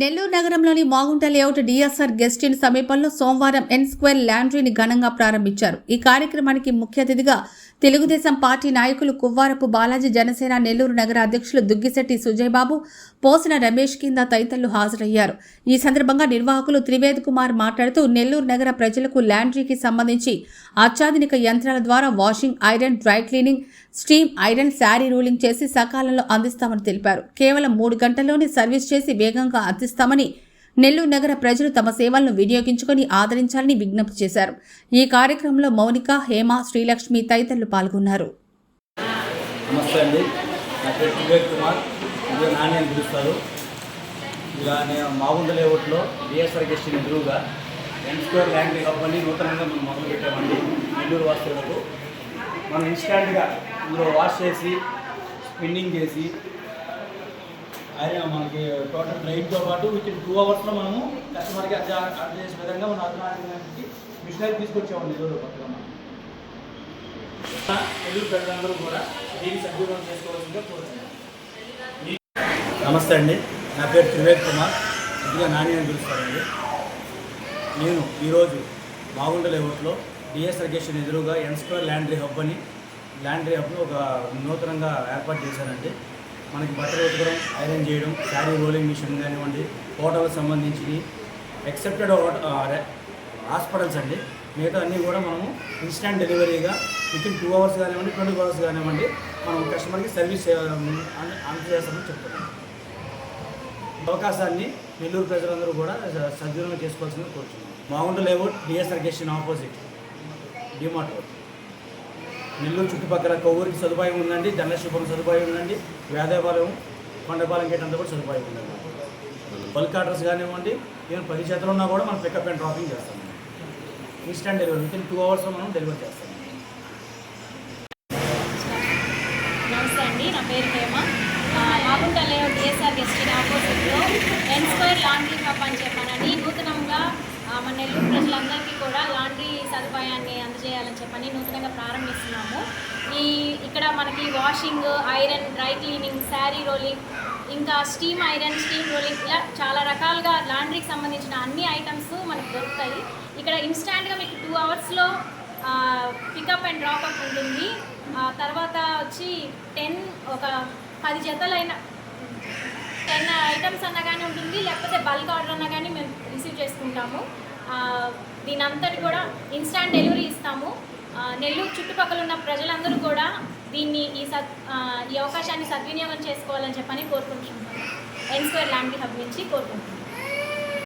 నెల్లూరు నగరంలోని Magunta layout DSR guest inn సమీపంలో సోమవారం ఎన్ స్క్వేర్ ల్యాండ్రీని ఘనంగా ప్రారంభించారు. ఈ కార్యక్రమానికి ముఖ్య అతిథిగా తెలుగుదేశం పార్టీ నాయకులు కువ్వారపు బాలాజీ జనసేన నెల్లూరు నగర అధ్యక్షులు దుగ్గిశెట్టి సుజయ్ బాబు పోసిన రమేష్ కింద తదితరులు హాజరయ్యారు. ఈ సందర్భంగా నిర్వాహకులు త్రివేద్ కుమార్ మాట్లాడుతూ నెల్లూరు నగర ప్రజలకు ల్యాండ్రీకి సంబంధించి అత్యాధునిక యంత్రాల ద్వారా washing iron dry cleaning steam iron sari rolling చేసి సకాలంలో అందిస్తామని తెలిపారు. కేవలం మూడు గంటల్లోనే సర్వీస్ చేసి వేగంగా అందిస్తామని నెల్లూరు నగర ప్రజలు తమ సేవలను వినియోగించుకొని ఆదరించాలని విజ్ఞప్తి చేశారు. ఈ కార్యక్రమంలో మౌనిక హేమ శ్రీలక్ష్మి తదితరులు పాల్గొన్నారు. నమస్తే అండి. నా పేరు వివేక్ కుమార్. ఇదే నాని అని పిలుస్తారు. ఇలా నేను లేఅవుట్లో ఎదురుగా ఎన్ స్క్వేర్ ల్యాండ్ నూతనంగా మనం నెల్లూరు మనం ఇన్స్టాంట్గా ఇందులో వాష్ చేసి స్పిన్నింగ్ చేసి ఆయన మనకి టోటల్ రైట్తో పాటు విత్ ఇన్ టూ అవర్స్లో మనము కస్టమర్కి అర్థ అర్థం చేసే విధంగా మనం అర్థమానికి మిషనరీ తీసుకొచ్చామండి ఈరోజు కొత్తగా మనం. తెలుగు ప్రజలందరూ కూడా దీన్ని సద్వినియోగం చేసుకోవాల్సిందిగా కోరుతున్నాను. నమస్తే అండి. నా పేరు త్రివేద్ కుమార్. ఇదిగా నాని అని పిలుస్తానండి. నేను ఈరోజు మాగుండ లేఅవుట్లో డిఎస్ రకేషన్ ఎదురుగా ఎన్ స్క్వేర్ ల్యాండ్రీ హబ్ అని ల్యాండ్రీ హబ్ను ఒక నూతనంగా ఏర్పాటు చేశానండి. మనకి బట్టలు ఉతకడం ఐరన్ చేయడం శారీ రోలింగ్ మిషన్ కానివ్వండి హోటల్కి సంబంధించి ఎక్సెప్టెడ్ హాస్పిటల్స్ అండి. మిగతా అన్నీ కూడా మనము ఇన్స్టెంట్ డెలివరీగా వితిన్ టూ అవర్స్ కానివ్వండి ట్వంటీ ఫోర్ అవర్స్ కానివ్వండి మనం కస్టమర్కి సర్వీస్ అందజేస్తామని చెప్తున్నాం. అవకాశాన్ని నెల్లూరు ప్రజలందరూ కూడా సద్వినియోగం చేసుకోవాల్సిందని కోరుతున్నాం Magunta layout DSR guest inn opposite DMart road Nellore చుట్టుపక్కల కొవ్వూరికి సదుపాయం ఉందండి దండశిపురం సదుపాయం ఉందండి వేదాపాలెం కొండపాలెం గేట్ అంతా కూడా సదుపాయం ఉందండి. బల్క్ ఆర్డర్స్ కానివ్వండి నేను పది చేతులు ఉన్నా కూడా మనం పికప్ అండ్ డ్రాపింగ్ చేస్తాం. Instant delivery within two అవర్స్లో మనం డెలివరీ చేస్తాం. నమస్తే అండి నా పేరు హేమ. ఆ, లేఅవుట్ డిఎస్ఆర్ గెస్ట్ ఆపోజిట్లో ఎన్ లాండ్రీ కప్ అని చెప్పానండి. నూతనంగా ఆ, మన నెల్లూరు ప్రజలందరికీ కూడా లాండ్రీ సదుపాయాన్ని అందజేయాలని చెప్పని నూతనంగా ప్రారంభిస్తున్నాము. ఈ ఇక్కడ మనకి washing iron dry cleaning sari rolling ఇంకా స్టీమ్ ఐరన్ స్టీమ్ రోలింగ్ ఇలా చాలా రకాలుగా లాండ్రీకి సంబంధించిన అన్ని ఐటమ్స్ మనకు దొరుకుతాయి. ఇక్కడ ఇన్స్టాంట్గా మీకు టూ అవర్స్లో పికప్ అండ్ డ్రాప్అప్ ఉంటుంది. ఆ తర్వాత వచ్చి టెన్ ఒక పది జతలైన టెన్ ఐటమ్స్ అన్నా కానీ ఉంటుంది. లేకపోతే బల్క్ ఆర్డర్ అన్నా కానీ మేము రిసీవ్ చేసుకుంటాము. దీనంతటి దీని అంతటి కూడా ఇన్స్టాంట్ డెలివరీ ఇస్తాము. నెల్లూరు చుట్టుపక్కల ఉన్న ప్రజలందరూ కూడా దీన్ని ఈ సద్ ఈ అవకాశాన్ని సద్వినియోగం చేసుకోవాలని చెప్పని కోరుకుంటున్నాను ఎన్ స్క్వేర్ ల్యాండ్ హబ్ నుంచి కోరుకుంటున్నాను